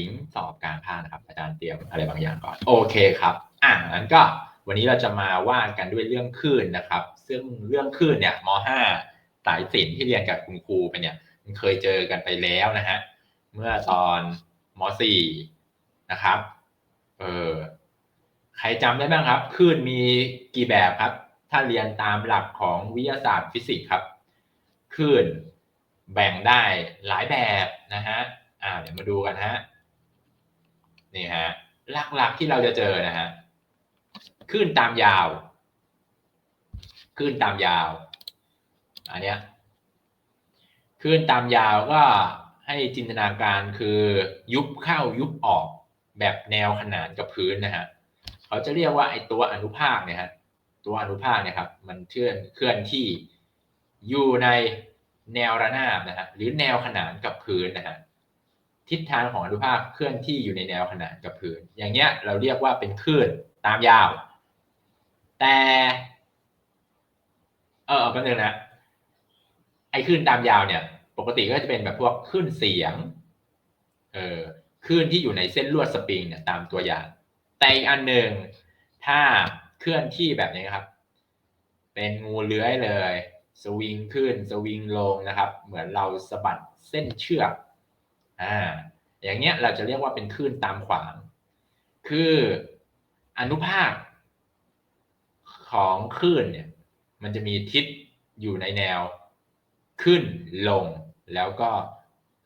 ลิงก์สอบกลารภาคนะครับ อาจารย์เตรียมอะไรบางอย่างก่อนโอเคครับอ่างั้นก็วันนี้เราจะมาว่ากันด้วยเรื่องคลื่นนะครับ ซึ่งเรื่องคลื่นเนี่ยม .5 สายศิลป์ที่เรียนกับคุณครูไปเนี่ยมันเคยเจอกันไปแล้วนะฮะเมื่อตอนม .4 นะครับเออใครจำได้บ้างครับคลื่นมีกี่แบบครับ ถ้าเรียนตามหลักของวิทยาศาสตร์ฟิสิกส์ครับคลื่นแบ่งได้หลายแบบนะฮะอ่าเดี๋ยวมาดูกันฮะ นี่ฮะหลักๆที่เราจะเจอนะฮะคลื่นตามยาวคลื่นตามยาว อันเนี้ยคลื่นตามยาวก็ให้จินตนาการคือยุบเข้ายุบออกแบบแนวขนานกับพื้นนะฮะเขาจะเรียกว่าไอตัวอนุภาคเนี่ยฮะตัวอนุภาคเนี่ยครับมันเคลื่อนเคลื่อนที่อยู่ในแนวระนาบนะฮะหรือแนวขนานกับพื้นนะฮะ ทิศทางของอนุภาคเคลื่อนที่อยู่ในแนวขนานกับพื้น อย่างเงี้ยเราเรียกว่าเป็นคลื่นตามยาว แต่เออแป๊บนึงนะไอ้คลื่นตามยาวเนี่ย ปกติก็จะเป็นแบบพวกคลื่นเสียงเออคลื่นที่อยู่ในเส้นลวดสปริงเนี่ยตามตัวอย่าง แต่อีกอันหนึ่งถ้าเคลื่อนที่แบบนี้ครับ เป็นงูเลื้อยเลย สวิงขึ้นสวิงลงนะครับ เหมือนเราสะบัดเส้นเชือก อ่าอย่างเงี้ยเราจะเรียกว่าเป็นคลื่นตามขวาง คืออนุภาคของคลื่นเนี่ยมันจะมีทิศอยู่ในแนวขึ้นลงแล้วก็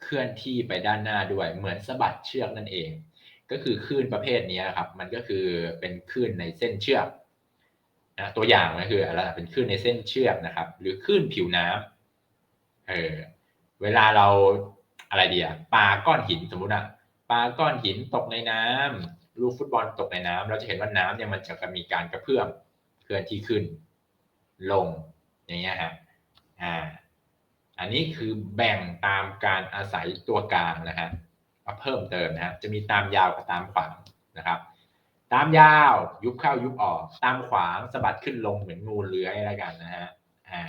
เคลื่อนที่ไปด้านหน้าด้วย เหมือนสะบัดเชือกนั่นเอง ก็คือคลื่นประเภทนี้ครับ มันก็คือเป็นคลื่นในเส้นเชือกนะตัวอย่างก็คืออะไรเป็นคลื่นในเส้นเชือกนะครับ หรือคลื่นผิวน้ำเออเวลาเรา อะไรเดียปลาก้อนหินสมมุตินะปลาก้อนหินตกในน้ำลูกฟุตบอลตกในน้ำเราจะเห็นว่าน้ำเนี่ยมันจะมีการกระเพื่อมเคลื่อนที่ขึ้น ลงอย่างเงี้ยฮะอ่าอันนี้คือแบ่งตามการอาศัยตัวกลางนะฮะมาเพิ่มเติมนะฮะจะมีตามยาวกับตามขวางนะครับ ตามยาวยุบเข้ายุบออก ตามขวางสะบัดขึ้นลงเหมือนงูเลื้อยอะไรกันนะฮะอ่า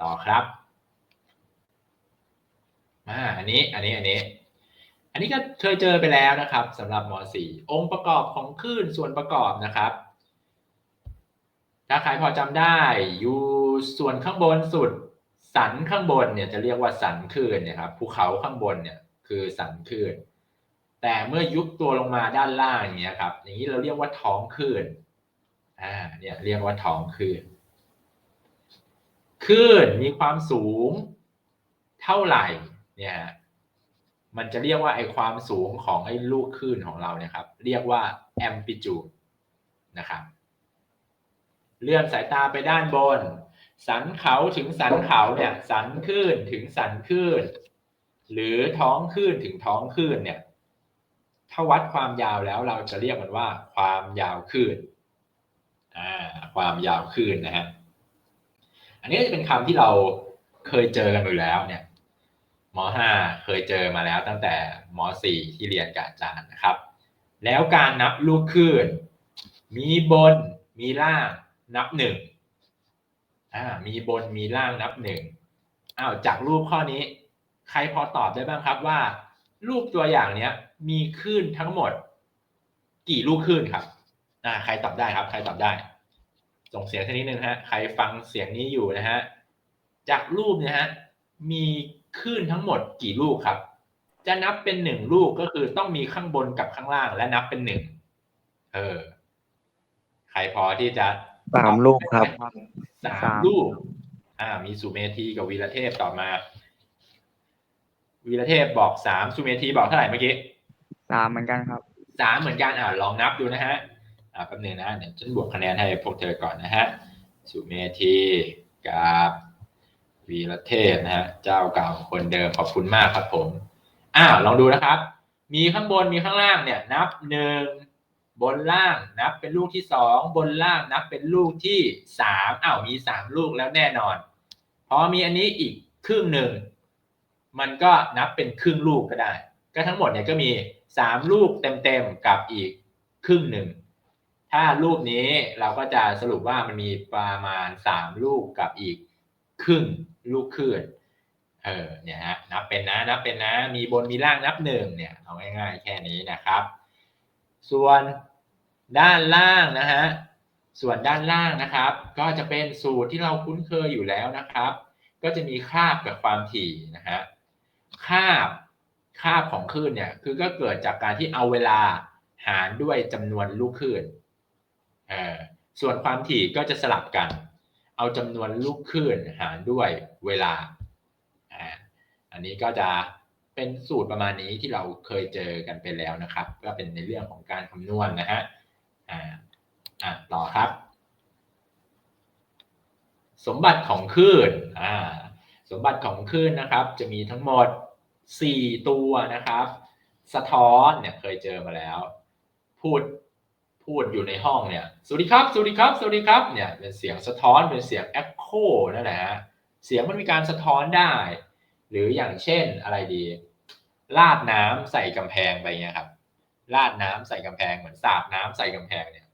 ต่อครับ มาอันนี้อันนี้อันนี้ อันนี้ก็เคยเจอไปแล้วนะครับสำหรับม .4 องค์ประกอบของคลื่นส่วนประกอบนะครับ ถ้าใครพอจำได้อยู่ส่วนข้างบนสุดสันข้างบนเนี่ยจะเรียกว่าสันคลื่นเนี่ยครับภูเขาข้างบนเนี่ยคือสันคลื่นแต่เมื่อยุบตัวลงมาด้านล่างอย่างเงี้ยครับอย่างนี้เราเรียกว่าท้องคลื่นอ่าเนี่ยเรียกว่าท้องคลื่นคลื่นมีความสูงเท่าไหร่ เนี่ยมันจะเรียกว่าไอความสูงของไอลูกคลื่นของเราเนี่ยครับ เรียกว่า amplitude นะครับเลื่อนสายตาไปด้านบน สันเขาถึงสันเขาเนี่ยสันคลื่นถึงสันคลื่น หรือท้องคลื่นถึงท้องคลื่นเนี่ยถ้าวัดความยาวแล้วเราจะเรียกมันว่า ความยาวคลื่นอ่าความยาวคลื่นนะฮะอันนี้จะเป็นคำที่เราเคยเจอกันอยู่แล้วเนี่ย ม .5 เคยเจอมาแล้วตั้งแต่ม .4 ที่เรียนกับอาจารย์นะครับ แล้วการนับลูกคลื่น มีบนมีล่างนับหนึ่งอ่ามีบนมีล่างนับหนึ่งอ้าวจากรูปข้อนี้ ใครพอตอบได้บ้างครับว่า รูปตัวอย่างเนี้ย มีคลื่นทั้งหมด กี่ลูกคลื่นครับอ่าใครตอบได้ครับ ใครตอบได้ ส่งเสียงทีนิดนึงฮะใครฟังเสียงนี้อยู่นะฮะจากรูปเนี่ยฮะมี คลื่นทั้งหมดกี่ลูกครับ จะนับเป็นหนึ่งลูกก็คือต้องมีข้างบนกับข้างล่างและนับเป็นหนึ่งเออ ใครพอที่จะสามลูกครับสาสามมลูก อ่า มีสุเมธีกับวีระเทพต่อมา วีระเทพบอกสามสุเมธีบอกเท่าไหร่เมื่อกี้สามเหมือนกันครับสามเหมือนกันอ่าลองนับดูนะฮะ อ่าแป๊บนึงนะเดี๋ยวฉันบวกคะแนนให้พวกเธอก่อนนะฮะ สุเมธีกับ วีระเทพนะฮะเจ้าเก่าคนเดิมขอบคุณมากครับผมอ้าวลองดูนะครับ มีข้างบนมีข้างล่างเนี่ย นับหนึ่งบนล่างนับเป็นลูกที่สองบนล่างนับเป็นลูกที่สามอ้าวมีสามลูกแล้วแน่นอนพอมีอันนี้อีกครึ่งหนึ่งมันก็นับเป็นครึ่งลูกก็ได้ ก็ทั้งหมดเนี่ยก็มีสามลูกเต็มๆกับอีกครึ่งหนึ่งถ้ารูปนี้เราก็จะสรุปว่ามันมีประมาณสามลูกกับอีกครึ่ง ลูกคืนเออเนี่ยฮะนับเป็นนะนับเป็นนะ มีบนมีล่างนับหนึ่งเนี่ยเอาง่ายๆแค่นี้นะครับ ส่วนด้านล่างนะฮะส่วนด้านล่างนะครับ ก็จะเป็นสูตรที่เราคุ้นเคยอยู่แล้วนะครับ ก็จะมีคาบกับความถี่นะฮะคาบคาบของคลื่นเนี่ยคือก็เกิดจากการที่เอาเวลาหารด้วยจำนวนลูกคลื่นเออส่วนความถี่ก็จะสลับกัน เอาจำนวนลูกคลื่นหารด้วย เวลาอ่าอันนี้ก็จะเป็นสูตรประมาณนี้ที่เราเคยเจอกันไปแล้วนะครับ ก็เป็นในเรื่องของการคำนวณนะฮะอ่าอะต่อครับ สมบัติของคลื่นอ่าสมบัติของคลื่นนะครับ จะมีทั้งหมด 4 ตัวนะครับ สะท้อนเนี่ยเคยเจอมาแล้ว พูดพูดอยู่ในห้องเนี่ยสวัสดีครับสวัสดีครับสวัสดีครับเนี่ยเป็นเสียงสะท้อนเป็นเสียง echo นั่นแหละฮะ เสียงมันมีการสะท้อนได้ หรืออย่างเช่นอะไรดีลาดน้ำใส่กำแพงไปเงี้ยครับลาดน้ำใส่กำแพงเหมือนสาดน้ำใส่กำแพงเนี่ย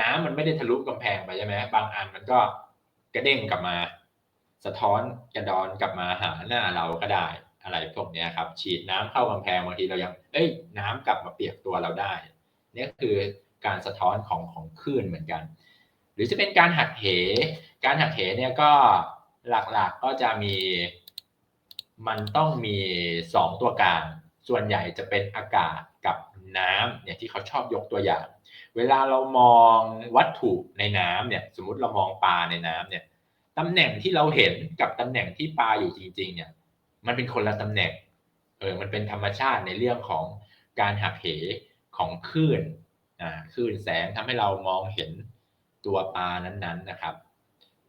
น้ำมันไม่ได้ทะลุกำแพงไปใช่ไหมบางอันมันก็กระเด้งกลับมา สะท้อนกระดอนกลับมาหาหน้าเราก็ได้อะไรพวกเนี้ยครับ ฉีดน้ำเข้ากำแพงบางทีเรายัง เอ้ย น้ำกลับมาเปียกตัวเราได้เนี่ยคือการสะท้อนของของคลื่นเหมือนกัน หรือจะเป็นการหักเห การหักเหเนี่ยก็ หลักๆก็จะมีมันต้องมีสองตัวกลาง ส่วนใหญ่จะเป็นอากาศกับน้ำเนี่ยที่เขาชอบยกตัวอย่าง เวลาเรามองวัตถุในน้ำเนี่ยสมมติเรามองปลาในน้ำเนี่ยตำแหน่งที่เราเห็นกับตำแหน่งที่ปลาอยู่จริง ๆ เนี่ย มันเป็นคนละตำแหน่งเออมันเป็นธรรมชาติในเรื่องของการหักเหของคลื่นอ่าคลื่นแสงทำให้เรามองเห็นตัวปลานั้นๆนะครับ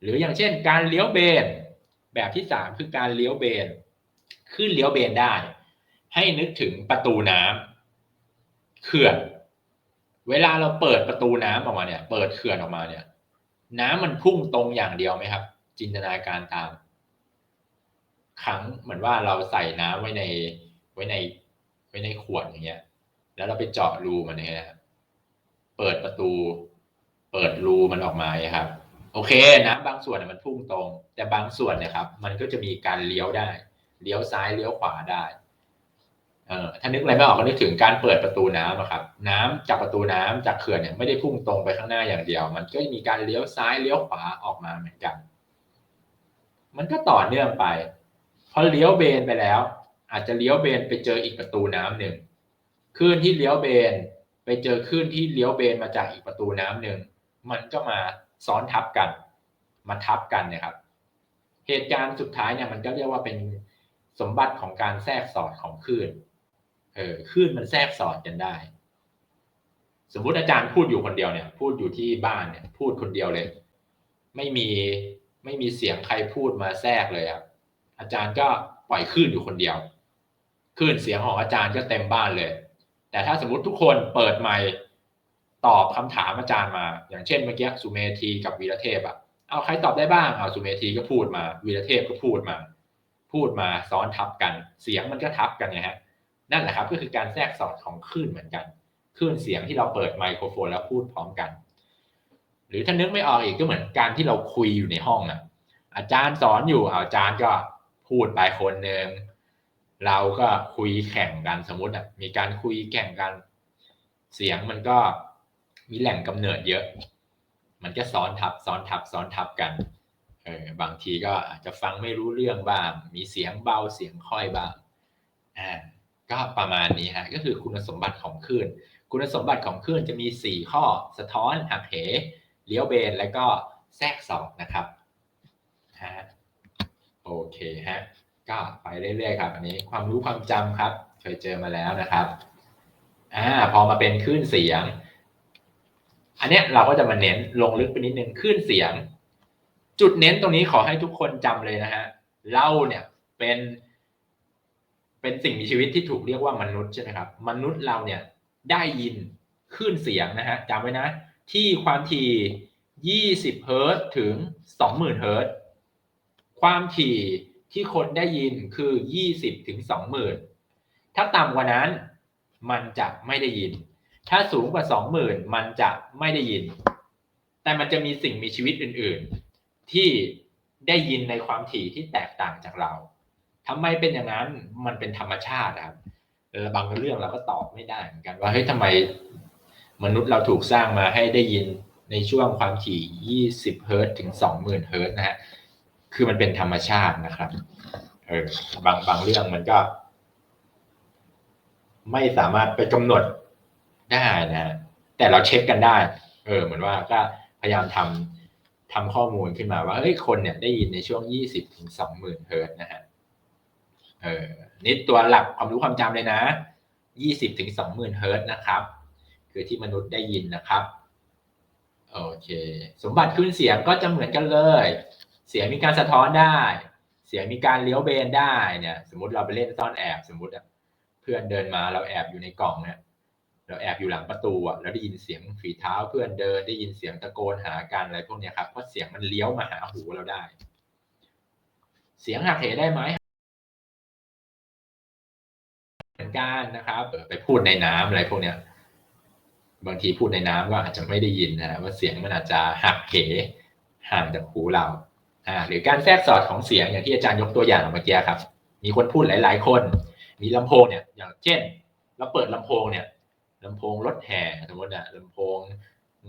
หรืออย่างเช่นการเลี้ยวเบน แบบที่สามคือการเลี้ยวเบนคลื่นเลี้ยวเบนได้ ให้นึกถึงประตูน้ำเขื่อน เวลาเราเปิดประตูน้ำออกมาเนี่ย เปิดเขื่อนออกมาเนี่ย น้ำมันพุ่งตรงอย่างเดียวไหมครับ จินตนาการตาม ครั้งเหมือนว่าเราใส่น้ำไว้ในไว้ในไว้ในขวดอย่างเงี้ย แล้วเราไปเจาะรูมันเนี่ยนะครับเปิดประตู เปิดรูมันออกมาครับ โอเคน้ำบางส่วนเนี่ยมันพุ่งตรง แต่บางส่วนเนี่ยครับ มันก็จะมีการเลี้ยวได้ เลี้ยวซ้ายเลี้ยวขวาได้เอ่อถ้านึกอะไรไม่ออกก็นึกถึงการเปิดประตูน้ำอะครับ น้ำจากประตูน้ำจากเขื่อนเนี่ยไม่ได้พุ่งตรงไปข้างหน้าอย่างเดียว มันก็มีการเลี้ยวซ้ายเลี้ยวขวาออกมาเหมือนกัน มันก็ต่อเนื่องไปพอเลี้ยวเบนไปแล้ว อาจจะเลี้ยวเบนไปเจออีกประตูน้ำหนึ่งคลื่นที่เลี้ยวเบน ไปเจอคลื่นที่เลี้ยวเบนมาจากอีกประตูน้ำหนึ่งมันก็มา ซ้อนทับกัน มาทับกันเนี่ยครับ เหตุการณ์สุดท้ายเนี่ยมันก็เรียกว่าเป็นสมบัติของการแทรกสอดของคลื่น เออคลื่นมันแทรกสอดกันได้ สมมุติอาจารย์พูดอยู่คนเดียวเนี่ย พูดอยู่ที่บ้านเนี่ย พูดคนเดียวเลย ไม่มีไม่มีเสียงใครพูดมาแทรกเลยครับอาจารย์ก็ปล่อยคลื่นอยู่คนเดียวคลื่นเสียงของอาจารย์ก็เต็มบ้านเลย แต่ถ้าสมมติทุกคนเปิดไมค์ ตอบคำถามอาจารย์มา อย่างเช่นเมื่อกี้สุเมธีกับวีรเทพอะเอาใครตอบได้บ้างเอาสุเมธีก็พูดมา วีรเทพก็พูดมา พูดมาซ้อนทับกัน เสียงมันก็ทับกันไงฮะนั่นแหละครับก็คือการแทรกสอดของคลื่นเหมือนกันคลื่นเสียงที่เราเปิดไมโครโฟนแล้วพูดพร้อมกัน หรือถ้านึกไม่ออกอีกก็เหมือนการที่เราคุยอยู่ในห้องน่ะอาจารย์สอนอยู่อาจารย์ก็พูดไปคนหนึ่งเราก็คุยแข่งกันสมมติอะมีการคุยแข่งกัน เสียงมันก็ มีแหล่งกำเนิดเยอะ มันก็ซ้อนทับซ้อนทับซ้อนทับกันเออบางทีก็อาจจะฟังไม่รู้เรื่องบ้าง มีเสียงเบาเสียงค่อยบ้างอ่าก็ประมาณนี้ฮะก็คือคุณสมบัติของคลื่นคุณสมบัติของคลื่นจะมี 4 ข้อ สะท้อนหักเหเลี้ยวเบนและก็แทรกสอดนะครับฮะโอเคฮะก็ไปเรื่อยๆครับอันนี้ความรู้ความจำครับ เคยเจอมาแล้วนะครับอ่าพอมาเป็นคลื่นเสียง อันเนี้ยเราก็จะมาเน้นลงลึกไปนิดนึงคลื่นเสียง จุดเน้นตรงนี้ขอให้ทุกคนจำเลยนะฮะเราเนี่ยเป็น เป็นสิ่งมีชีวิตที่ถูกเรียกว่ามนุษย์ใช่ไหมครับ มนุษย์เราเนี่ยได้ยินคลื่นเสียงนะฮะจำไว้นะ ที่ความถี่ 20 เฮิรตซ์ถึง 20,000 เฮิรตซ์ความถี่ที่คนได้ยินคือ 20 ถึง 20,000 ถ้าต่ำกว่านั้นมันจะไม่ได้ยิน ถ้าสูงกว่า20,000มันจะไม่ได้ยิน แต่มันจะมีสิ่งมีชีวิตอื่นๆ ที่ได้ยินในความถี่ที่แตกต่างจากเราทำไมเป็นอย่างนั้นมันเป็นธรรมชาติครับบางเรื่องเราก็ตอบไม่ได้เหมือนกันว่าเฮ้ยทำไมมนุษย์เราถูกสร้างมาให้ได้ยินในช่วงความถี่20เฮิรตถึง 20,000เฮิรตนะฮะคือมันเป็นธรรมชาตินะครับเออบางบางเรื่องมันก็ ไม่สามารถไปกำหนด ได้นะฮะแต่เราเช็คกันได้ เออ เหมือนว่าก็พยายามทำทำข้อมูลขึ้นมาว่าเฮ้ยคนเนี่ยได้ยินในช่วง 20ถึง20,000เฮิร์ตนะฮะเออนี่ตัวหลักความรู้ความจำเลยนะ 20ถึง20,000เฮิร์ตนะครับ คือที่มนุษย์ได้ยินนะครับโอเค สมบัติคลื่นเสียงก็จะเหมือนกันเลย เสียงมีการสะท้อนได้ เสียงมีการเลี้ยวเบนได้เนี่ย สมมติเราไปเล่นซ่อนแอบสมมติเพื่อนเดินมาเราแอบอยู่ในกล่องเนี่ย เราแอบอยู่หลังประตูอะแล้วได้ยินเสียงฝีเท้าเพื่อนเดิน ได้ยินเสียงตะโกนหากันอะไรพวกเนี้ยครับเพราะเสียงมันเลี้ยวมาหาหูเราได้ เสียงหักเหได้ไหมเหมือนกันนะครับไปพูดในน้ำอะไรพวกเนี้ยบางทีพูดในน้ำก็อาจจะไม่ได้ยินนะว่าเสียงมันอาจจะหักเหห่างจากหูเราอ่าหรือการแทรกสอดของเสียงอย่างที่อาจารย์ยกตัวอย่างเมื่อกี้ครับ มีคนพูดหลาย ๆ คน มีลำโพงเนี่ยอย่างเช่น เราเปิดลำโพงเนี่ย ลำโพงรถแห่สมมติเนี่ยลำโพง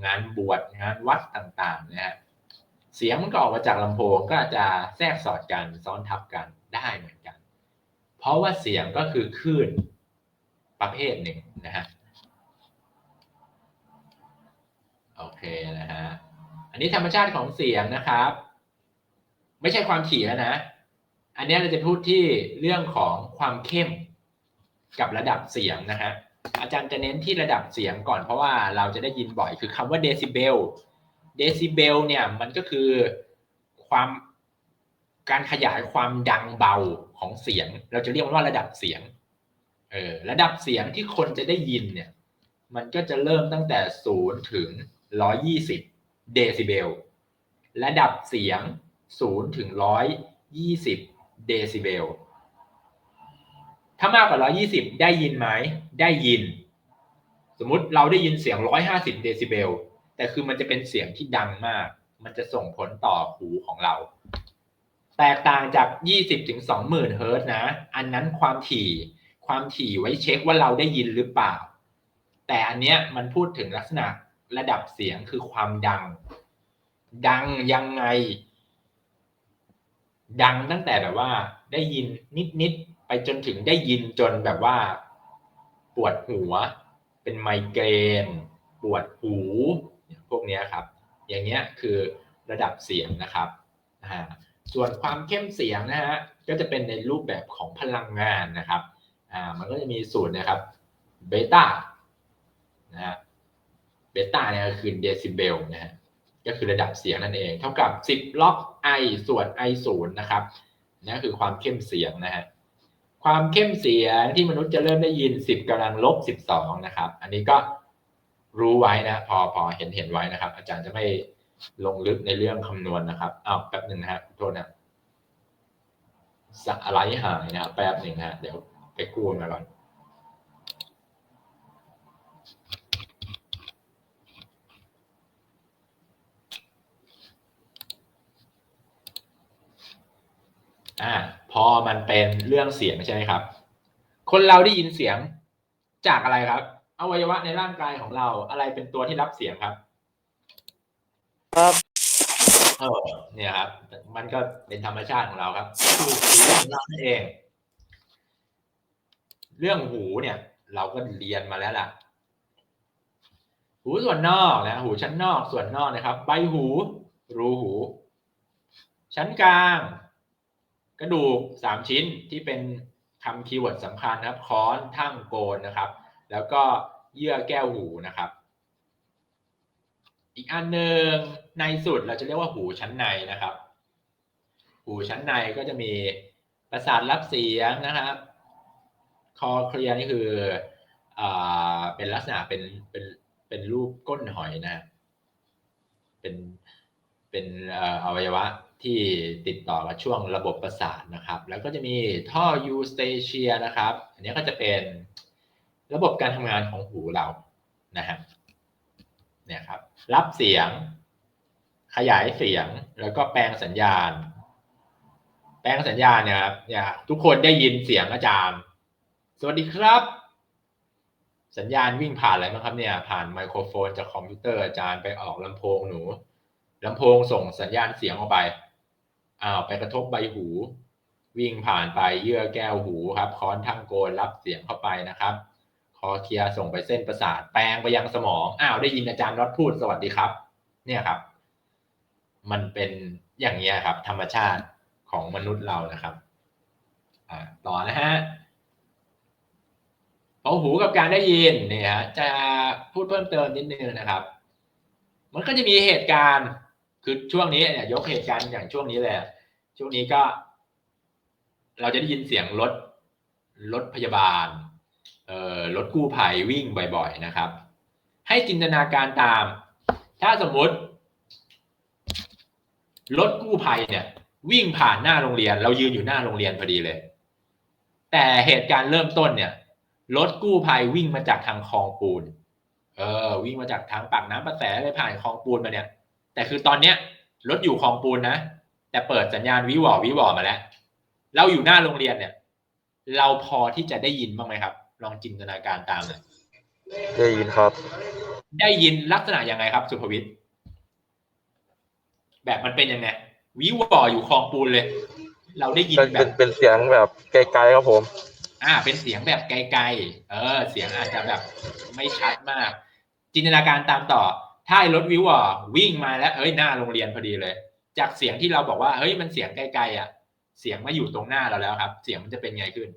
งานบวชงานวัดต่างๆนะฮะเสียงมันก็ออกมาจากลำโพงก็อาจจะแทรกสอดกันซ้อนทับกันได้เหมือนกัน เพราะว่าเสียงก็คือคลื่นประเภทหนึ่งนะฮะโอเคนะฮะอันนี้ธรรมชาติของเสียงนะครับ ไม่ใช่ความถี่แล้วนะ อันนี้เราจะพูดที่เรื่องของความเข้มกับระดับเสียงนะฮะ อาจารย์จะเน้นที่ระดับเสียงก่อนเพราะว่าเราจะได้ยินบ่อยคือคำว่าเดซิเบลเดซิเบลเนี่ยมันก็คือความการขยายความดังเบาของเสียง เราจะเรียกว่าระดับเสียงเออระดับเสียงที่คนจะได้ยินเนี่ย มันก็จะเริ่มตั้งแต่ศูนย์ถึงร้อยี่สิบเดซิเบลระดับเสียงศูนย์ถึงร้อยยี่สิบเดซิเบล ถ้ามากกว่า 120 ได้ยินไหม ได้ยิน สมมุติเราได้ยินเสียง 150 เดซิเบล แต่คือมันจะเป็นเสียงที่ดังมาก มันจะส่งผลต่อหูของเรา แตกต่างจาก 20 ถึง 20,000 เฮิรต์นะ อันนั้นความถี่ ความถี่ไว้เช็คว่าเราได้ยินหรือเปล่า แต่อันเนี้ยมันพูดถึงลักษณะระดับเสียงคือความดัง ดังยังไง ดังตั้งแต่แบบว่าได้ยินนิดๆ ไปจนถึงได้ยินจนแบบว่า ปวดหัว เป็นไมเกรน ปวดหูพวกนี้ครับ อย่างเงี้ยคือระดับเสียงนะครับอ่าส่วนความเข้มเสียงนะฮะก็จะเป็นในรูปแบบของพลังงานนะครับอ่ามันก็จะมีสูตรนะครับเบต้านะฮะเบต้าเนี่ยก็คือเดซิเบลนะฮะก็คือระดับเสียงนั่นเอง เท่ากับ 10 ล็อก i ส่วน i 0นะครับนั่นคือความเข้มเสียงนะฮะ ความเข้มเสียงที่มนุษย์จะเริ่มได้ยิน 10กำลังลบ 12 นะครับ อันนี้ก็รู้ไว้นะ พอพอเห็นเห็นไว้นะครับ อาจารย์จะไม่ลงลึกในเรื่องคำนวณนะครับอ้าวแป๊บหนึ่งนะฮะโทษนะสอะไรหายนะครับแป๊บหนึ่งฮะเดี๋ยวไปกู้มาก่อน อ่าพอมันเป็นเรื่องเสียงใช่ไหมครับ คนเราได้ยินเสียงจากอะไรครับ อวัยวะในร่างกายของเราอะไรเป็นตัวที่รับเสียงครับ ครับเออเนี่ยครับ มันก็เป็นธรรมชาติของเราครับคือหูของเรานั่นเอง เรื่องหูเนี่ย เราก็เรียนมาแล้วล่ะ หูส่วนนอกนะหูชั้นนอกส่วนนอกนะครับ ใบหู รูหู ชั้นกลาง กระดูกสามชิ้นที่เป็นคำคีย์เวิร์ดสำคัญนะครับค้อนทั้งโกนนะครับ แล้วก็เยื่อแก้วหูนะครับ อีกอันหนึ่งในสุดเราจะเรียกว่าหูชั้นในนะครับ หูชั้นในก็จะมีประสาทรับเสียงนะครับ คอเคลียร์นี่คืออ่าเป็นลักษณะเป็นเป็นเป็นรูปก้นหอยนะ เป็น เป็นอวัยวะที่ติดต่อกับช่วงระบบประสาทนะครับ แล้วก็จะมีท่อยูสเตเชียนะครับ อันนี้ก็จะเป็นระบบการทำงานของหูเรานะฮะเนี่ยครับ รับเสียง ขยายเสียงแล้วก็แปลงสัญญาณ แปลงสัญญาณเนี่ยครับเนี่ยทุกคนได้ยินเสียงอาจารย์ สวัสดีครับ สัญญาณวิ่งผ่านอะไรบ้างครับเนี่ย ผ่านไมโครโฟนจากคอมพิวเตอร์อาจารย์ไปออกลำโพงหนู ลำโพงส่งสัญญาณเสียงออกไปอ้าวไปกระทบใบหู วิ่งผ่านไปเยื่อแก้วหูครับค้อนทั้งโกนรับเสียงเข้าไปนะครับ คอเคลียส่งไปเส้นประสาทแปลงไปยังสมองอ้าวได้ยินอาจารย์น็อตพูดสวัสดีครับ เนี่ยครับ มันเป็นอย่างนี้ครับ ธรรมชาติของมนุษย์เรานะครับต่อนะฮะเบาหูกับการได้ยินเนี่ยฮะจะพูดเพิ่มเติมนิดนึงนะครับ มันก็จะมีเหตุการณ์ คือช่วงนี้เนี่ยยกเหตุการณ์อย่างช่วงนี้เลยช่วงนี้ก็ เราจะได้ยินเสียงรถรถพยาบาลเอ่อรถกู้ภัยวิ่งบ่อยๆนะครับ ให้จินตนาการตาม ถ้าสมมติรถกู้ภัยเนี่ย วิ่งผ่านหน้าโรงเรียน เรายืนอยู่หน้าโรงเรียนพอดีเลย แต่เหตุการณ์เริ่มต้นเนี่ยรถกู้ภัยวิ่งมาจากทางคลองปูน เออ วิ่งมาจากทางปากน้ำประแสเลยผ่านคลองปูนมาเนี่ย แต่คือตอนเนี้ยรถอยู่คลองปูนนะ แต่เปิดสัญญาณวิวอวิวอมาแล้ว เราอยู่หน้าโรงเรียนเนี่ย เราพอที่จะได้ยินบ้างไหมครับ ลองจินตนาการตามหน่อยได้ยินครับ ได้ยินลักษณะยังไงครับ สุภวิทย์แบบมันเป็นยังไงวิวออยู่คลองปูนเลย เราได้ยินเป็นแบเป็นบเป็นเสียงแบบไกลๆครับผม อ่า เป็นเสียงแบบไกลๆเออ เสียงอาจจะแบบไม่ชัดมาก จินตนาการตามต่อ ถ้าไอ้รถวิวอะวิ่งมาแล้วเอ้ยหน้าโรงเรียนพอดีเลย จากเสียงที่เราบอกว่าเฮ้ยมันเสียงไกลๆอะ เสียงมาอยู่ตรงหน้าเราแล้วครับ เสียงมันจะเป็นไงขึ้น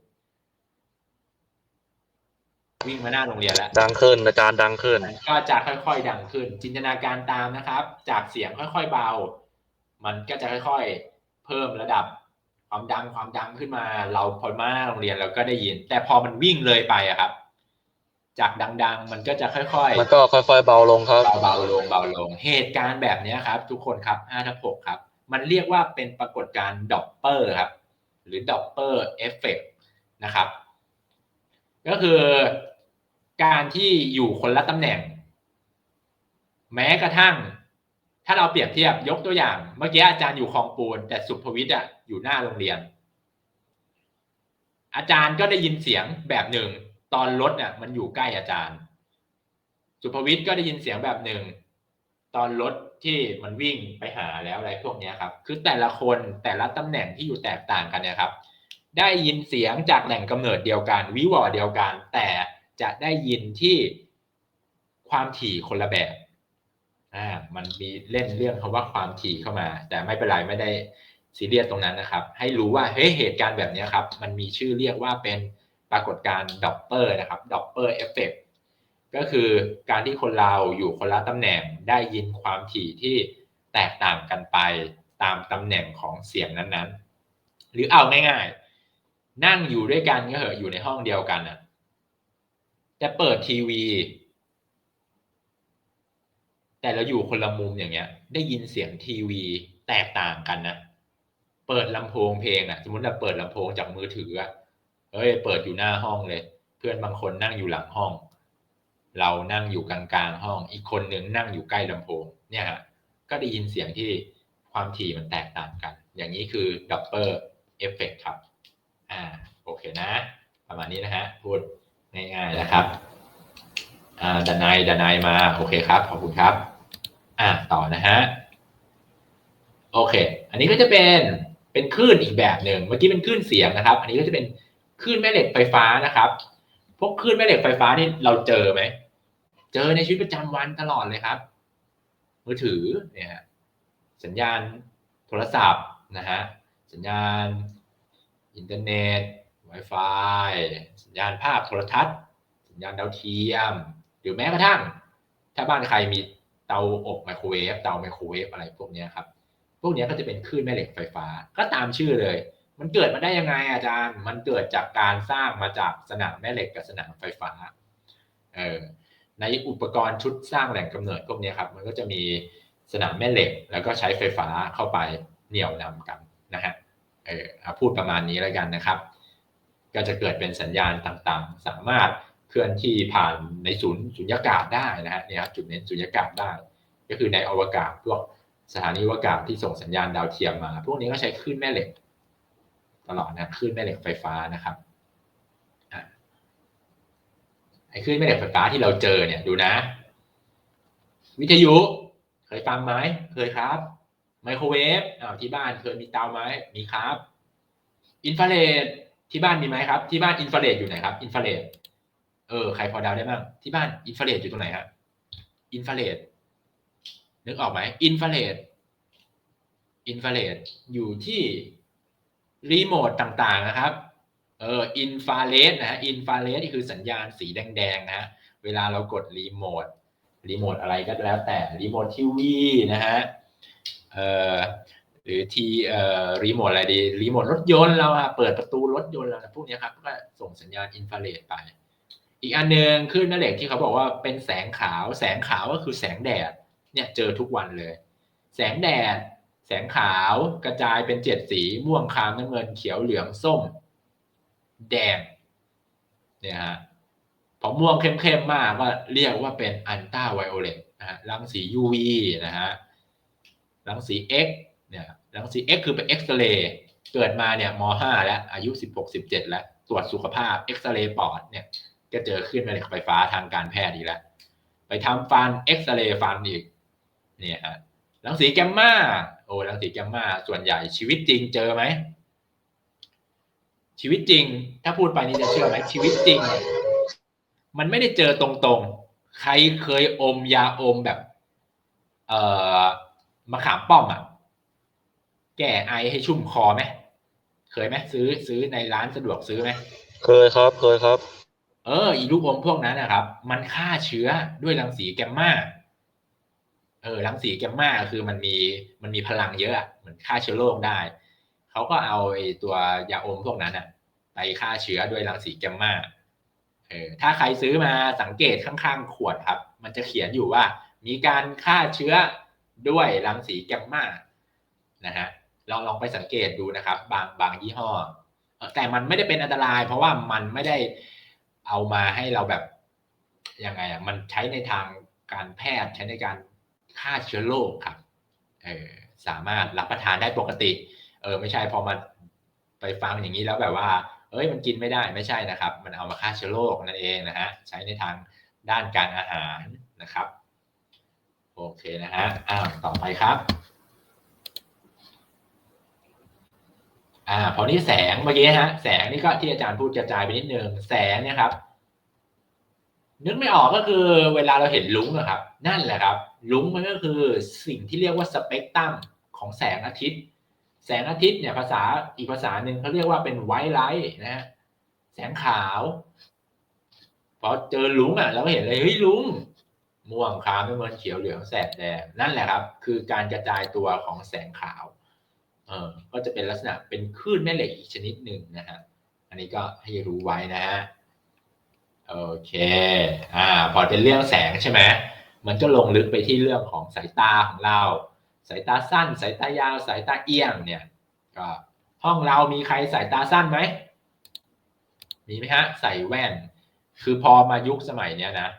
วิ่งมาหน้าโรงเรียนแล้วดังขึ้นอาจารย์ดังขึ้นมันก็จะค่อยๆดังขึ้น จินตนาการตามนะครับ จากเสียงค่อยๆเบา มันก็จะค่อยๆ เพิ่มระดับความดังความดังขึ้นมา เราพอมาโรงเรียนเราก็ได้ยิน แต่พอมันวิ่งเลยไปอะครับ จากดัง ๆ มันก็จะค่อยๆมันก็ค่อย ๆ เบาลงครับเบาๆลงเบาลง เหตุการณ์แบบนี้ครับ ทุกคนครับ5ทับ6ครับ มันเรียกว่าเป็นปรากฏการณ์ดอปเปอร์ครับ หรือดอปเปอร์เอฟเฟกนะครับ ก็คือการที่อยู่คนละตำแหน่ง แม้กระทั่ง ถ้าเราเปรียบเทียบยกตัวอย่าง เมื่อกี้อาจารย์อยู่คลองปูน แต่สุภวิทย์อะอยู่หน้าโรงเรียน อาจารย์ก็ได้ยินเสียงแบบหนึ่ง ตอนรถเนี่ยมันอยู่ใกล้อาจารย์ สุภวิทย์ก็ได้ยินเสียงแบบหนึ่ง ตอนรถที่มันวิ่งไปหาแล้วอะไรพวกนี้ครับ คือแต่ละคนแต่ละตำแหน่งที่อยู่แตกต่างกันเนี่ยครับ ได้ยินเสียงจากแหล่งกำเนิดเดียวกัน วิวอเดียวกัน แต่จะได้ยินที่ความถี่คนละแบบอ่ามันมีเล่นเรื่องคำว่าความถี่เข้ามา แต่ไม่เป็นไรไม่ได้ซีเรียสตรงนั้นนะครับ ให้รู้ว่าเฮ้ยเหตุการณ์แบบนี้ครับ มันมีชื่อเรียกว่าเป็น ปรากฏการณ์ดอปเปอร์นะครับดอปเปอร์เอฟเฟกก็คือการที่คนเราอยู่คนละตำแหน่งได้ยินความถี่ที่แตกต่างกันไปตามตำแหน่งของเสียงนั้นๆ หรือเอาง่ายๆ นั่งอยู่ด้วยกันก็เหอะอยู่ในห้องเดียวกันอะจะเปิดทีวี แต่เราอยู่คนละมุมอย่างเงี้ย ได้ยินเสียงทีวีแตกต่างกันนะเปิดลำโพงเพลงอะ สมมติเราเปิดลำโพงจากมือถืออะ เอ้ยเปิดอยู่หน้าห้องเลย เพื่อนบางคนนั่งอยู่หลังห้อง เรานั่งอยู่กลางๆห้อง อีกคนนึงนั่งอยู่ใกล้ลำโพงเนี่ยฮะก็ได้ยินเสียงที่ความถี่มันแตกต่างกัน อย่างนี้คือดับเบิลเอฟเฟกครับอ่าโอเคนะ ประมาณนี้นะฮะพูดง่ายๆนะครับอ่าดนายดนายมาโอเคครับขอบคุณครับอ่าต่อนะฮะโอเค อันนี้ก็จะเป็นเป็นคลื่นอีกแบบหนึ่งเมื่อกี้เป็นคลื่นเสียงนะครับ อันนี้ก็จะเป็น คลื่นแม่เหล็กไฟฟ้านะครับ พวกคลื่นแม่เหล็กไฟฟ้านี่เราเจอไหม เจอในชีวิตประจำวันตลอดเลยครับ มือถือเนี่ยสัญญาณโทรศัพท์นะฮะ สัญญาณอินเทอร์เน็ต Wi-Fi สัญญาณภาพโทรทัศน์ สัญญาณดาวเทียม หรือแม้กระทั่ง ถ้าบ้านใครมีเตาอบไมโครเวฟ เตาไมโครเวฟอะไรพวกนี้ครับ พวกนี้ก็จะเป็นคลื่นแม่เหล็กไฟฟ้า ก็ตามชื่อเลย มันเกิดมาได้ยังไงอาจารย์ มันเกิดจากการสร้างมาจากสนามแม่เหล็กกับสนามไฟฟ้า เออ ในอุปกรณ์ชุดสร้างแหล่งกำเนิดพวกนี้ครับ มันก็จะมีสนามแม่เหล็ก แล้วก็ใช้ไฟฟ้าเข้าไปเหนี่ยวนำกันนะฮะ เออพูดประมาณนี้แล้วกันนะครับ ก็จะเกิดเป็นสัญญาณต่างๆ สามารถเคลื่อนที่ผ่านในศูนย์สุญญากาศได้นะฮะเนี่ยครับจุดเน้นสุญญากาศได้ ก็คือในอวกาศพวกสถานีอวกาศที่ส่งสัญญาณดาวเทียมมา พวกนี้ก็ใช้คลื่นแม่เหล็ก ตลอดนะคลื่นแม่เหล็กไฟฟ้านะครับอะไอ้คลื่นแม่เหล็กไฟฟ้าที่เราเจอเนี่ยดูนะ วิทยุเคยฟังไหมเคยครับไมโครเวฟอ้าวที่บ้านเคยมีเตาไหมมีครับอินฟราเรดที่บ้านมีไหมครับ ที่บ้านอินฟราเรดอยู่ไหนครับอินฟราเรดเออใครพอเดาได้บ้างที่บ้านอินฟราเรดอยู่ตรงไหนฮะอินฟราเรดนึกออกไหมอินฟราเรดอินฟราเรดอยู่ที่ รีโมทต่างๆนะครับ เอออินฟาเรดนะฮะอินฟาเรดนี่คือสัญญาณสีแดงๆนะ เวลาเรากดรีโมทรีโมทอะไรก็แล้วแต่รีโมททีวีนะฮะเอ่อหรือทีเอ่อรีโมทอะไรดีรีโมทรถยนต์เราอะเปิดประตูรถยนต์เราพวกนี้ครับก็ส่งสัญญาณอินฟราเรดไป อีกอันหนึ่งคลื่นแม่เหล็กที่เขาบอกว่าเป็นแสงขาว แสงขาวก็คือแสงแดดเนี่ยเจอทุกวันเลย แสงแดด แสงขาวกระจายเป็นเจ็ดสี ม่วงคามน้ำเงินเขียวเหลืองส้ม แดงเนี่ยฮะพอม่วงเข้มๆมากก็เรียกว่าเป็นอันต้าไวโอเลตนะฮะรังสี UV นะฮะรังสี X เนี่ยรังสี X คือเป็นเอ็กซเรย์เกิดมาเนี่ยม .5 แล้ว อายุ 16 17 แล้ว ตรวจสุขภาพเอ็กซเรย์ปอดเนี่ยก็เจอขึ้นแม่เหล็กไฟฟ้าทางการแพทย์อีกแล้ว ไปทำฟันเอ็กซเรย์ฟันอีกเนี่ยฮะรังสีแกมมา อ้รังสีแกมมาส่วนใหญ่ชีวิตจริงเจอไหม ชีวิตจริง ถ้าพูดไปนี่จะเชื่อไหมชีวิตจริง มันไม่ได้เจอตรงๆ ใครเคยอมยาอมแบบ เอ่อมะขามป้อมอะ แก้ไอให้ชุ่มคอไหมเคยไหมซื้อซื้อในร้านสะดวกซื้อไหมเคยครับเคยครับ เออ อีลูกอมพวกนั้นนะครับ มันฆ่าเชื้อด้วยรังสีแกมมา เออรังสีแกมมาคือมันมีมันมีพลังเยอะเหมือนฆ่าเชื้อโรคได้เขาก็เอาไอ้ตัวยาอมพวกนั้นอะไปฆ่าเชื้อด้วยรังสีแกมมาเออถ้าใครซื้อมาสังเกตข้างๆขวดครับ มันจะเขียนอยู่ว่า มีการฆ่าเชื้อด้วยรังสีแกมมานะฮะลองลองไปสังเกตดูนะครับ บางบางยี่ห้อเอ่อแต่มันไม่ได้เป็นอันตราย เพราะว่ามันไม่ได้เอามาให้เราแบบยังไงอะมันใช้ในทางการแพทย์ใช้ในการ ฆ่าเชื้อโรคครับเออสามารถรับประทานได้ปกติ เออไม่ใช่พอมาไปฟังอย่างนี้แล้วแบบว่า เอ้ยมันกินไม่ได้ไม่ใช่นะครับ มันเอามาฆ่าเชื้อโรคนั่นเองนะฮะใช้ในทางด้านการอาหารนะครับ โอเคนะฮะอ้าวต่อไปครับอ่าพอนี้แสงเมื่อกี้ฮะแสงนี่ก็ที่อาจารย์พูดกระจายไปนิดนึงแสงเนี่ยครับ นึกไม่ออกก็คือเวลาเราเห็นลุ้งอะครับ นั่นแหละครับ ลุ้งมันก็คือสิ่งที่เรียกว่าสเปกตรัมของแสงอาทิตย์ แสงอาทิตย์เนี่ยภาษาอีกภาษาหนึ่งเขาเรียกว่าเป็นไวท์ไลท์นะฮะแสงขาวพอเจอลุงอะเราก็เห็นเลยเฮ้ยลุงม่วงขาวไม่เหมือนเขียวเหลืองแสดแดงนั่นแหละครับ คือการกระจายตัวของแสงขาวเออก็จะเป็นลักษณะเป็นคลื่นแม่เหล็กอีกชนิดหนึ่งนะฮะอันนี้ก็ให้รู้ไว้นะฮะ โอเคอ่าพอเป็นเรื่องแสงใช่ไหมมันก็ลงลึกไปที่เรื่องของสายตาของเรา สายตาสั้น สายตายาว สายตาเอียงเนี่ยก็ห้องเรามีใครสายตาสั้นไหมมีไหมฮะ ใส่แว่น คือพอมายุคสมัยเนี้ยนะ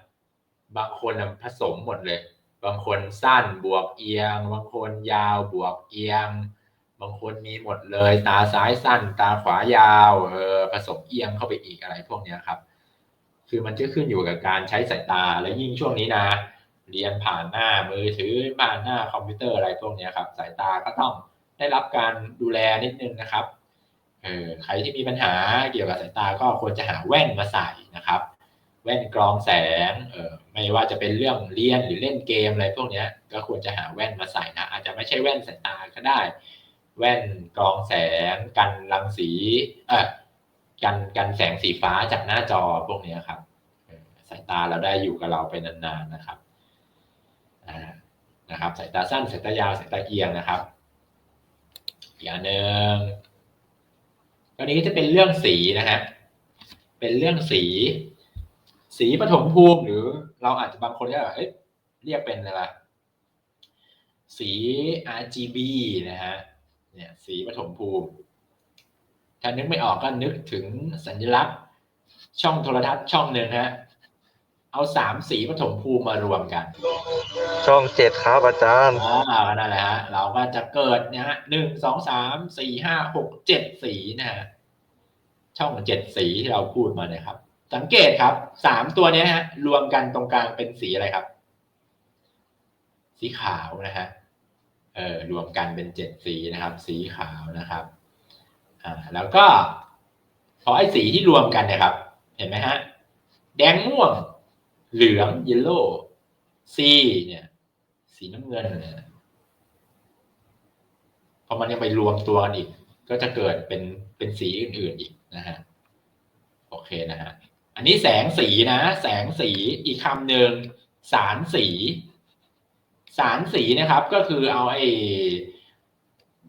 บางคนผสมหมดเลย บางคนสั้นบวกเอียง บางคนยาวบวกเอียง บางคนมีหมดเลย ตาซ้ายสั้น ตาขวายาวเออผสมเอียงเข้าไปอีกอะไรพวกเนี้ยครับ คือมันจะขึ้นอยู่กับการใช้สายตาและยิ่งช่วงนี้นะ เรียนผ่านหน้ามือถือผ่านหน้าคอมพิวเตอร์อะไรพวกนี้ครับ สายตาก็ต้องได้รับการดูแลนิดนึงนะครับเออใครที่มีปัญหาเกี่ยวกับสายตาก็ควรจะหาแว่นมาใส่นะครับ แว่นกรองแสงเออไม่ว่าจะเป็นเรื่องเรียนหรือเล่นเกมอะไรพวกนี้ก็ควรจะหาแว่นมาใส่นะอาจจะไม่ใช่แว่นสายตาก็ได้ แว่นกรองแสงกันรังสีเออ กันกันแสงสีฟ้าจากหน้าจอพวกนี้ครับสายตาเราได้อยู่กับเราไปนานๆนะครับนะครับ สายตาสั้นสายตายาวสายตาเอียงนะครับอีกอันหนึ่งตอนนี้ก็จะเป็นเรื่องสีนะฮะเป็นเรื่องสี สีปฐมภูมิหรือเราอาจจะบางคนก็แบบเอ้ยเรียกเป็นอะไรสี RGB นะฮะเนี่ยสีปฐมภูมิ ถ้านึกไม่ออกก็นึกถึงสัญลักษณ์ ช่องโทรทัศน์ช่องหนึ่งฮะ เอาสามสีปฐมภูมิมารวมกันช่องเจ็ดครับอาจารย์อ่านั่นแหละฮะ เราก็จะเกิดนะฮะหนึ่งสองสามสี่ห้าหกเจ็ดสีนะฮะช่องเจ็ดสีที่เราพูดมาเนี่ยครับ สังเกตครับสามตัวเนี้ยฮะ รวมกันตรงกลางเป็นสีอะไรครับ สีขาวนะฮะเออรวมกันเป็นเจ็ดสีนะครับ สีขาวนะครับ อ่าแล้วก็พอไอ้สีที่รวมกันเนี่ยครับ เห็นไหมฮะ แดงม่วง เหลืองเยลโล่ซีเนี่ย สีน้ำเงินเนี่ยพอมันยังไปรวมตัวกันอีก ก็จะเกิดเป็นเป็นสีอื่นๆอีกนะฮะโอเคนะฮะอันนี้แสงสีนะ แสงสีอีกคำหนึ่งสารสี สารสีนะครับ ก็คือเอาไอ้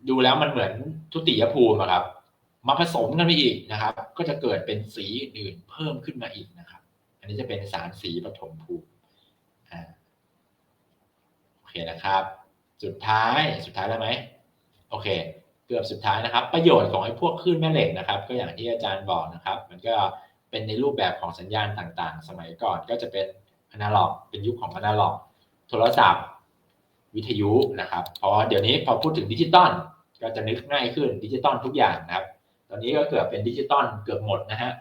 ดูแล้วมันเหมือนทุติยภูมิครับ มาผสมกันไปอีกนะครับ ก็จะเกิดเป็นสีอื่นเพิ่มขึ้นมาอีกนะครับ อันนี้จะเป็นสารสีปฐมภูมิโอเคนะครับ สุดท้ายสุดท้ายแล้วไหมโอเค เกือบสุดท้ายนะครับ ประโยชน์ของไอ้พวกคลื่นแม่เหล็กนะครับ ก็อย่างที่อาจารย์บอกนะครับ มันก็เป็นในรูปแบบของสัญญาณต่างๆ สมัยก่อนก็จะเป็นอนาล็อก เป็นยุคของอนาล็อก โทรศัพท์ วิทยุนะครับเพราะเดี๋ยวนี้พอพูดถึงดิจิตอลก็จะนึกง่ายขึ้นดิจิตอลทุกอย่างนะครับ ตอนนี้ก็เกือบเป็นดิจิตอลเกือบหมดนะฮะ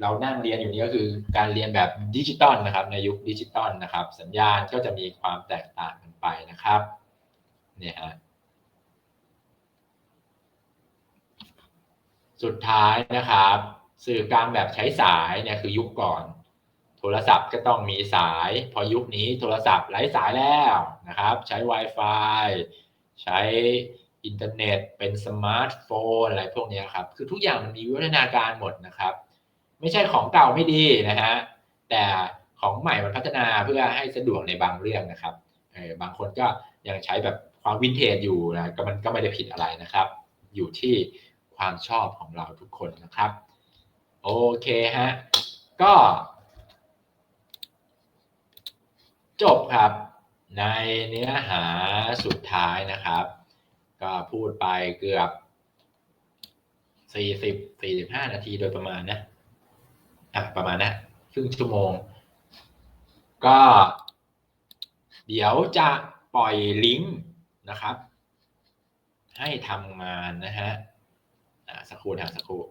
เรานั่งเรียนอยู่นี้ก็คือการเรียนแบบดิจิตอลนะครับ ในยุคดิจิตอลนะครับ สัญญาณก็จะมีความแตกต่างกันไปนะครับเนี่ยฮะสุดท้ายนะครับ สื่อกลางแบบใช้สายเนี่ยคือยุคก่อน โทรศัพท์ก็ต้องมีสาย พอยุคนี้โทรศัพท์ไร้สายแล้วนะครับ ใช้ Wi-Fi ใช้ อินเทอร์เน็ต เป็นสมาร์ทโฟนอะไรพวกนี้ครับ คือทุกอย่างมันมีวิวัฒนาการหมดนะครับ ไม่ใช่ของเก่าไม่ดีนะฮะ แต่ของใหม่มันพัฒนาเพื่อให้สะดวกในบางเรื่องนะครับ เออบางคนก็ยังใช้แบบความวินเทจอยู่นะก็มันก็ไม่ได้ผิดอะไรนะครับ อยู่ที่ความชอบของเราทุกคนนะครับ โอเคฮะ ก็ จบครับในเนื้อหาสุดท้ายนะครับ ก็พูดไปเกือบสี่สิบสี่สิบห้านาทีโดยประมาณนะอะประมาณนะครึ่งชั่วโมง ก็ เดี๋ยวจะปล่อยลิงก์นะครับ ให้ทำงานนะฮะะสักครู่นะสักครู่